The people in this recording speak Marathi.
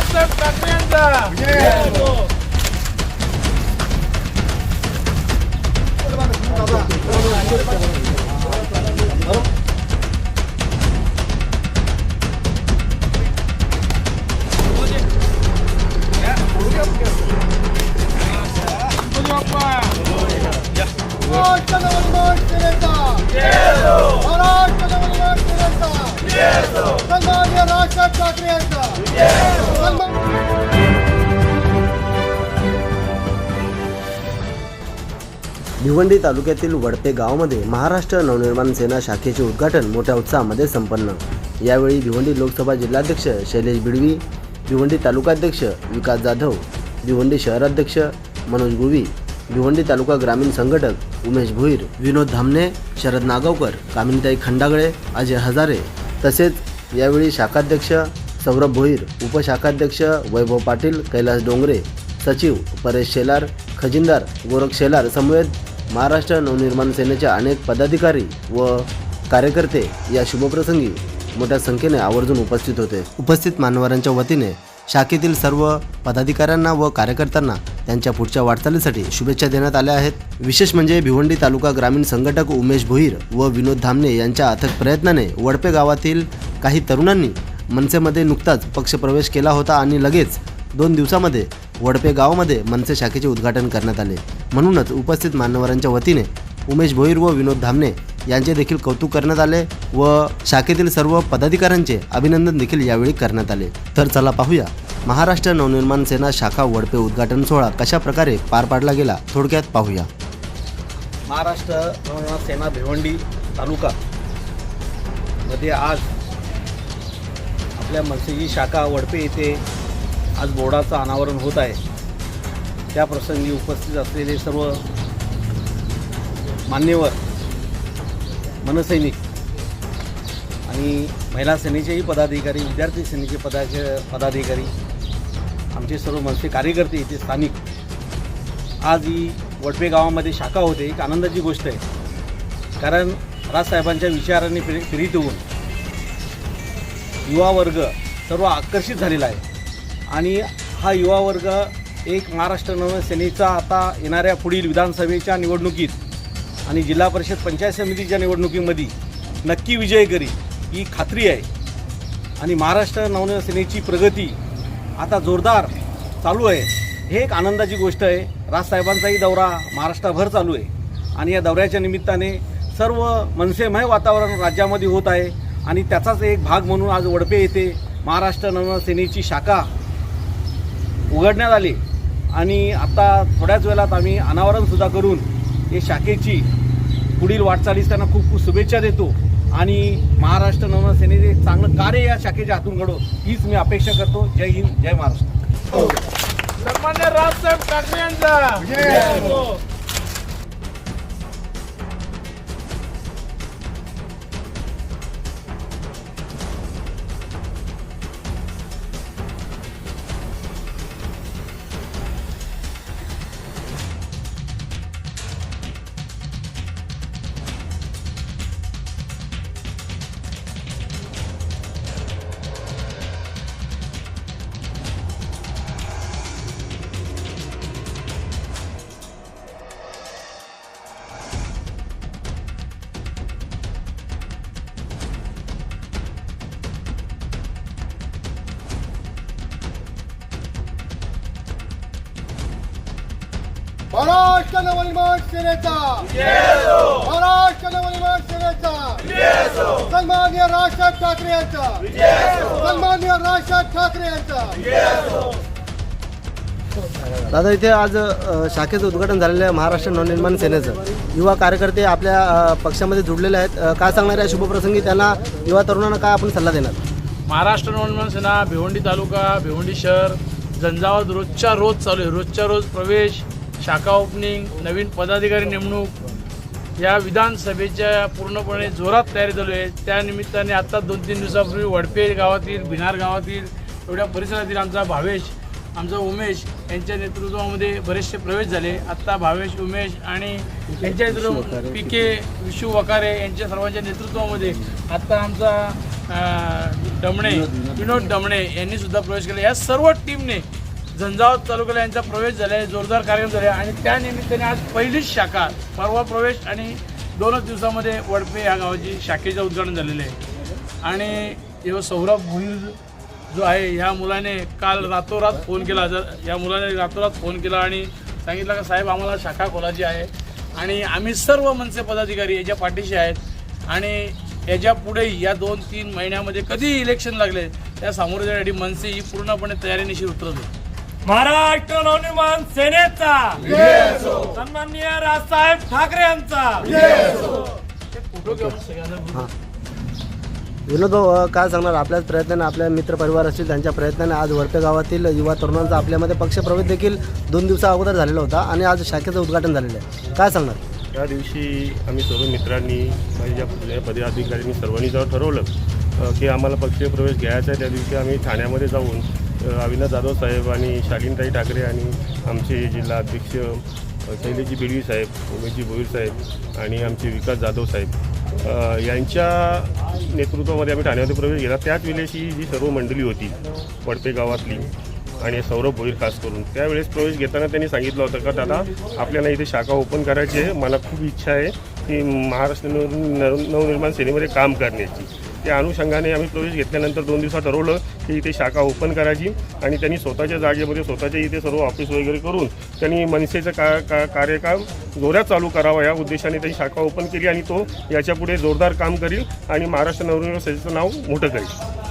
राजसाहेब ठाकरे यांचा महाराष्ट्र भिवंडी तालुक्यातील वडते गावामध्ये महाराष्ट्र नवनिर्माण सेना शाखेचे उद्घाटन मोठ्या उत्साहामध्ये संपन्न. यावेळी भिवंडी लोकसभा जिल्हाध्यक्ष शैलेश बिडवी भिवंडी तालुकाध्यक्ष विकास जाधव भिवंडी शहराध्यक्ष मनोज गुळवी भिवंडी तालुका ग्रामीण संघटक उमेश भुईर विनोद धामणे शरद नागावकर कामिनीताई खंडागळे अजय हजारे तसेच यावेळी शाखाध्यक्ष सौरभ भोईर उपशाखाध्यक्ष वैभव पाटील कैलास डोंगरे सचिव परेश शेलार खजिनदार गोरख शेलार समवेत महाराष्ट्र नवनिर्माण सेनेचे अनेक पदाधिकारी व कार्यकर्ते या शुभप्रसंगी मोठ्या संख्येने आवर्जून उपस्थित होते. उपस्थित मान्यवरांच्या वतीने शाखेतील सर्व पदाधिकाऱ्यांना व कार्यकर्त्यांना त्यांच्या पुढच्या वाटचालीसाठी शुभेच्छा देण्यात आल्या आहेत. विशेष म्हणजे भिवंडी तालुका ग्रामीण संघटक उमेश भोईर व विनोद धामणे यांच्या अथक प्रयत्नाने वडपे गावातील काही तरुणांनी मनसेमध्ये नुकताच पक्षप्रवेश केला होता आणि लगेच दोन दिवसामध्ये वडपे गावामध्ये मनसे शाखेचे उद्घाटन करण्यात आले. म्हणूनच उपस्थित मान्यवरांच्या वतीने उमेश भोईर व विनोद धामणे यांचे देखील कौतुक करण्यात आले व शाखेतील सर्व पदाधिकाऱ्यांचे अभिनंदन देखील यावेळी करण्यात आले. तर चला पाहूया महाराष्ट्र नवनिर्माण सेना शाखा वडपे उद्घाटन सोहळा कशा प्रकारे पार पाडला गेला थोडक्यात पाहूया. महाराष्ट्र नवनिर्माण सेना भिवंडी तालुका मध्ये आज आपल्या मनसेची शाखा वडपे येथे आज बोर्डाचं अनावरण होत आहे. त्या प्रसंगी उपस्थित असलेले सर्व मान्यवर मनसैनिक आणि महिला सेनेचेही पदाधिकारी विद्यार्थी सेनेचे पदाचे पदाधिकारी आमचे सर्व मनसे कार्यकर्ते इथे स्थानिक. आज ही वडपे गावामध्ये शाखा होते. एक आनंदाची गोष्ट आहे. कारण राजसाहेबांच्या विचारांनी प्रे प्रेरित होऊन युवा वर्ग सर्व आकर्षित झालेला आहे. आणि हा युवा वर्ग एक महाराष्ट्र नवसेनेचा आता येणाऱ्या पुढील विधानसभेच्या निवडणुकीत आणि जिल्हा परिषद पंचायत समितीच्या निवडणुकीमध्ये नक्की विजय करी ही खात्री आहे. आणि महाराष्ट्र नवसेनेची प्रगती आता जोरदार चालू आहे. हे एक आनंदाची गोष्ट आहे. राजसाहेबांचाही दौरा महाराष्ट्रभर चालू आहे. आणि या दौऱ्याच्या निमित्ताने सर्व मनसेमय वातावरण राज्यामध्ये होत आहे. आणि त्याचाच एक भाग म्हणून आज वडपे येथे महाराष्ट्र नवसेनेची शाखा उघडण्यात आली. आणि आता थोड्याच वेळात आम्ही अनावरणसुद्धा करून हे शाखेची पुढील वाटचालीस त्यांना खूप खूप शुभेच्छा देतो. आणि महाराष्ट्र नवनिर्माण सेनेचे एक चांगलं कार्य या शाखेच्या हातून घडो हीच मी अपेक्षा करतो. जय हिंद जय महाराष्ट्र. सन्मान्य राजसाहेब ठाकरे यांचा. महाराष्ट्र नवनिर्माण सेनेचा. महाराष्ट्र नवनिर्माण सेनेचा. सन्मान्य राजसाहेब ठाकरे यांचा. सन्मान्य राजसाहेब ठाकरे यांचा. दादा इथे आज शाखेचं उद्घाटन झालेलं आहे महाराष्ट्र नवनिर्माण सेनेचं. युवा कार्यकर्ते आपल्या पक्षामध्ये जुडलेले आहेत. काय सांगणार या शुभप्रसंगी त्यांना युवा तरुणांना काय आपण सल्ला देणार? महाराष्ट्र नवनिर्माण सेना भिवंडी तालुका भिवंडी शहर झंझावात रोजच्या रोज चालू आहे. रोजच्या रोज प्रवेश शाखा ओपनिंग नवीन पदाधिकारी नेमणूक या विधानसभेच्या पूर्णपणे जोरात तयारी चालू आहे. त्यानिमित्ताने आत्ता दोन तीन दिवसापूर्वी वडपे गावातील भिनार गावातील एवढ्या परिसरातील आमचा भावेश आमचा उमेश यांच्या नेतृत्वामध्ये बरेचसे प्रवेश झाले. आत्ता भावेश उमेश आणि यांच्या नेतृत्व पी के विशू वकारे यांच्या सर्वांच्या नेतृत्वामध्ये आत्ता आमचा डमणे विनोद डमणे यांनी सुद्धा प्रवेश केला. या सर्व टीमने झंझावत तालुक्याला यांचा प्रवेश झाला आहे जोरदार कार्यक्रम झाले आणि त्या निमित्ताने आज पहिलीच शाखा परवा प्रवेश आणि दोनच दिवसामध्ये वडपे ह्या गावाची शाखेचं उद्घाटन झालेलं आहे. आणि हे सौरभ भुईर जो आहे ह्या मुलाने काल रातोरात फोन केला जर या मुलाने रातोरात फोन केला आणि सांगितलं का साहेब आम्हाला शाखा खोलायची आहे आणि आम्ही सर्व मनसे पदाधिकारी याच्या पाठीशी आहेत आणि याच्या पुढेही या दोन तीन महिन्यामध्ये कधी इलेक्शन लागले त्या सामोरे जाण्यासाठी मनसे ही पूर्णपणे तयारीनिशी उतरत होती. महाराष्ट्र नवनिर्माण सेनेचा. सन्माननीय राजसाहेब ठाकरे यांचा. फोटो घेऊन सगळ्यांना विनोद काय सांगणार? आपल्याच प्रयत्नाने आपल्या मित्रपरिवार असतील त्यांच्या प्रयत्नाने आज वरपे गावातील युवा तरुणांचा आपल्यामध्ये पक्षप्रवेश देखील दोन दिवसा अगोदर झालेला होता आणि आज शाखेचं उद्घाटन झालेलं आहे. काय सांगणार? त्या दिवशी आम्ही सर्व मित्रांनी माझ्या ज्या पदाधिकाऱ्यांनी सर्वांनी जेव्हा ठरवलं की आम्हाला पक्षीय प्रवेश घ्यायचा आहे. त्या दिवशी आम्ही ठाण्यामध्ये जाऊन अविनाश जाधव साहेब आणि शालीनताई ठाकरे आणि आमचे जिल्हा अध्यक्ष अ, शैलेजी बिडवी साहेब उमेशजी भोईर साहेब आणि आमचे विकास जाधव साहेब. यांच्या नेतृत्वामध्ये आम्ही ठाण्यामध्ये प्रवेश केला त्याच वेळेची जी सर्व मंडळी होती पडपे गावातली आणि सौरभ भोईर खास करून त्यावेळेस प्रवेश घेताना त्यांनी सांगितलं होतं का दादा आपल्याला इथे शाखा ओपन करायची आहे. मला खूप इच्छा आहे की महाराष्ट्र नवनिर्माण सेनेमध्ये काम करण्याची. त्या अनुषंगाने आम्ही प्रवेश घेतल्यानंतर दोन दिवसात ठरवलं की इथे शाखा ओपन करायची आणि त्यांनी स्वतःच्या जागेमध्ये स्वतःच्या इथे सर्व ऑफिस वगैरे करून त्यांनी मनसेचं का का कार्यकाम जोरात चालू करावा या उद्देशाने त्यांनी शाखा ओपन केली आणि तो याच्यापुढे जोरदार काम करील आणि महाराष्ट्र नवनिर्माण सेनेचं नाव मोठं करेल.